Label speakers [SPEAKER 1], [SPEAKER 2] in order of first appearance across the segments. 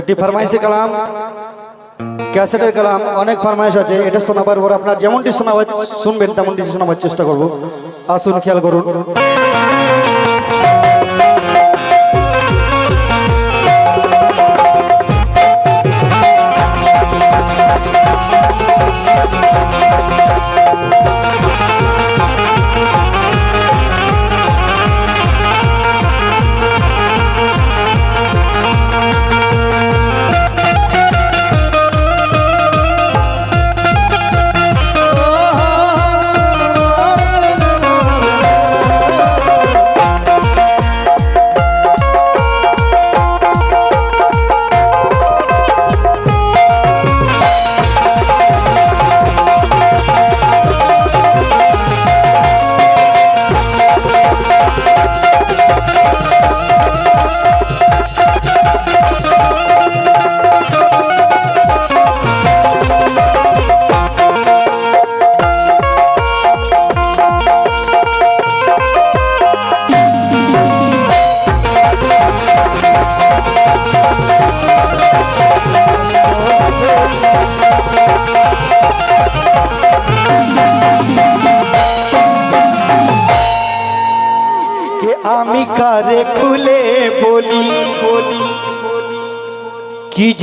[SPEAKER 1] একটি ফার্মাইসি কালাম, ক্যাসেটের কালাম, অনেক ফার্মাইস আছে, এটা শোনাবার পর আপনার যেমনটি শোনাবার শুনবেন, তেমনটি শোনাবার চেষ্টা করব। আসুন, খেয়াল করুন।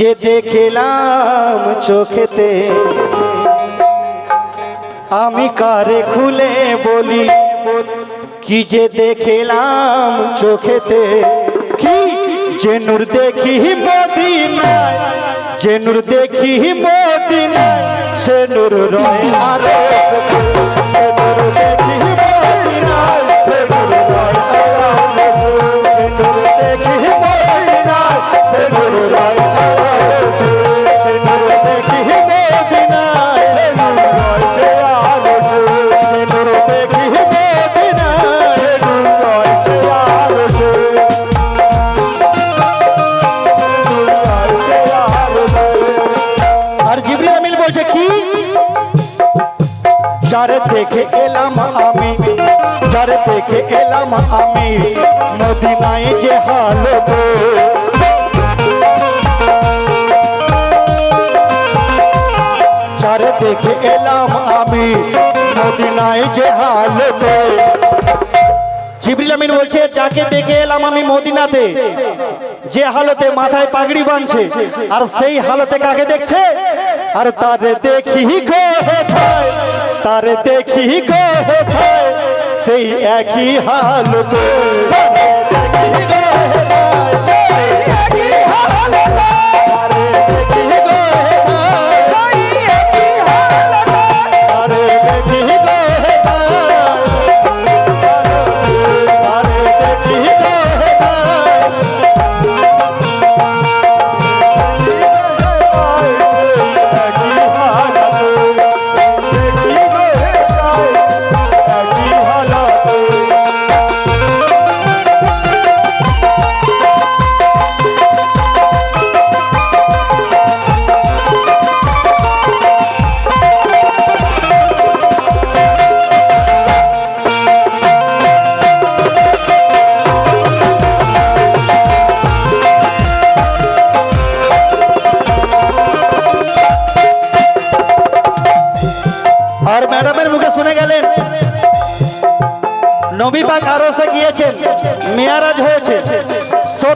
[SPEAKER 1] যে দেখলাম চোখেতে। আমি কারে খুলে বলি, কি যে দেখলাম চোখেতে। কি যে নূর দেখি মদিনায়, যে নূর দেখি মদিনায়, সে নূর রয় আর এলাম আমি মদিনায় যে হালত যারে দেখে এলাম আমি মদিনায় যে হালত জিবরিল আমিন বলছে, যাকে দেখে এলাম আমি মদিনাতে, যে হালতে মাথায় পাগড়ি বাঁধছে, আর সেই হালতে কাকে দেখছে? আর তারে দেখি গো তারে দেখি গো সেই একই হালতে।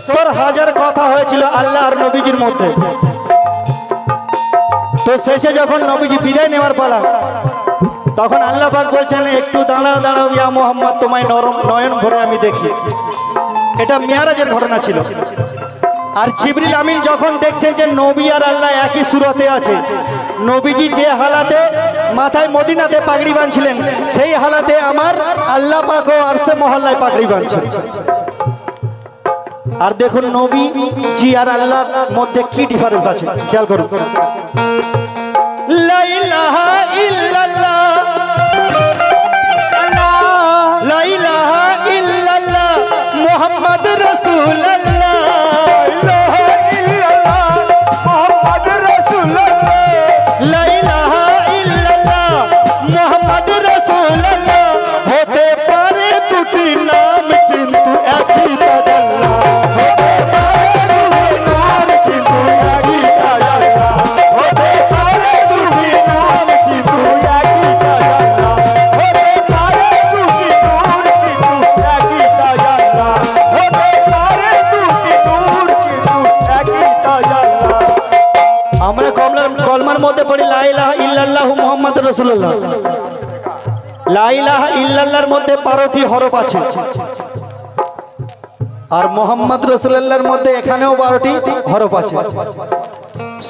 [SPEAKER 1] সত্তর হাজার কথা হয়েছিল আল্লাহ আর নবীজির মধ্যে। তো শেষে যখন নবীজি বিদায় নেওয়ার পালা, তখন আল্লাহ পাক বলছেন, একটু দাঁড়াও দাঁড়াও ইয়া মোহাম্মদ, তোমায় নরম নয়ন ভরে আমি দেখি। এটা মেয়ারাজের ঘটনা ছিল। আর জিবরিল আমিন যখন দেখছেন যে নবী আর আল্লাহ একই সুরতে আছে, নবীজি যে হালাতে মাথায় মদিনাতে পাগড়ি বাঁধছিলেন, সেই হালাতে আমার আল্লাহ পাক ও আরসে মহল্লায় পাগড়ি বাঁধছেন আর দেখুন নবী জি আর আল্লাহর মধ্যে কি ডিফারেন্স আছে? খেয়াল করুন। লা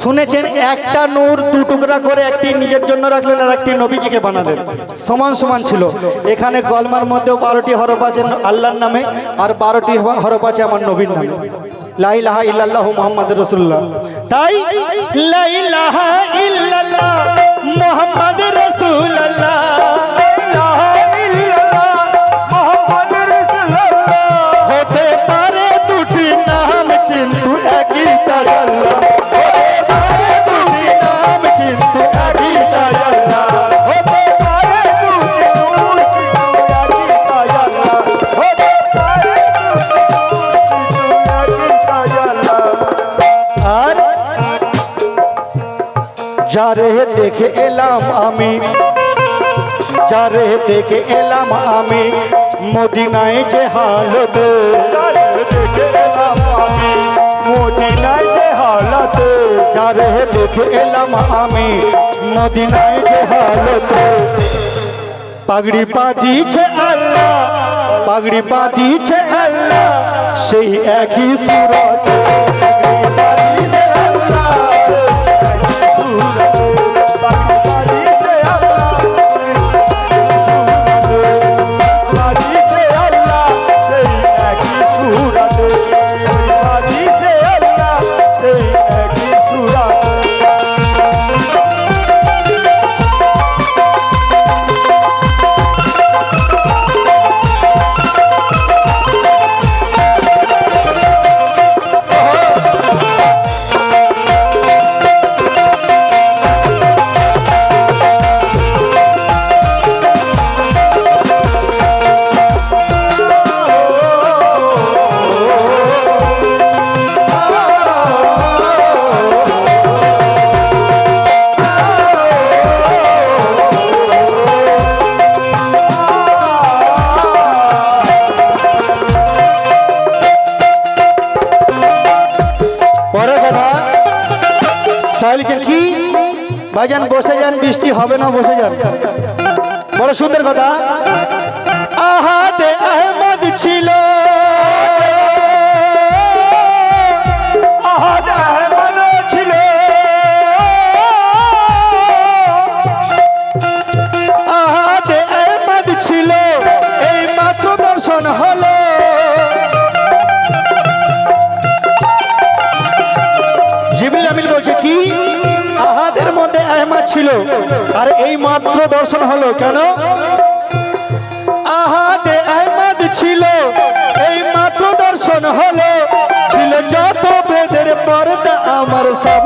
[SPEAKER 1] শুনেছেন, একটা নূর দু টুকরা করে একটি নিজের জন্য রাখলেন আর একটি নবীজিকে বানালেন। সমান সমান ছিল। এখানে গলমার মধ্যেও বারোটি হরফ আছে আল্লাহর নামে আর বারোটি হরফ আছে আমার নবীর নামে। লাইলাহা ইল্লাল্লাহু মুহাম্মদ রাসূলুল্লাহ। তাই লাইলাহা ইল্লাল্লাহ। মুহাম্মদ রাসূলুল্লাহ হতে পারে দুটি নাম কিন্তু একই তার আল্লাহ হতে পারে দুটি নাম কিন্তু একই তার আল্লাহ আর যারে দেখে এলাম আমি। যারে দেখে এলাম আমি মদিনায় যে হালত। যারে দেখে এলাম আমি মদিনায় যে হালত। পাগড়ি পাতিছে আল্লাহ পাগড়ি পাতিছে আল্লাহ সেই একই সুরত। ভাইজান বসে যান বৃষ্টি হবে না বসে যান। বড় সুন্দর কথা। আহাদে ছিল আর এই মাত্র দর্শন হলো কেন? আহাদে আহমদ ছিল, এই মাত্র দর্শন হলো। ছিল যত বেদের পর্দা, আমার সব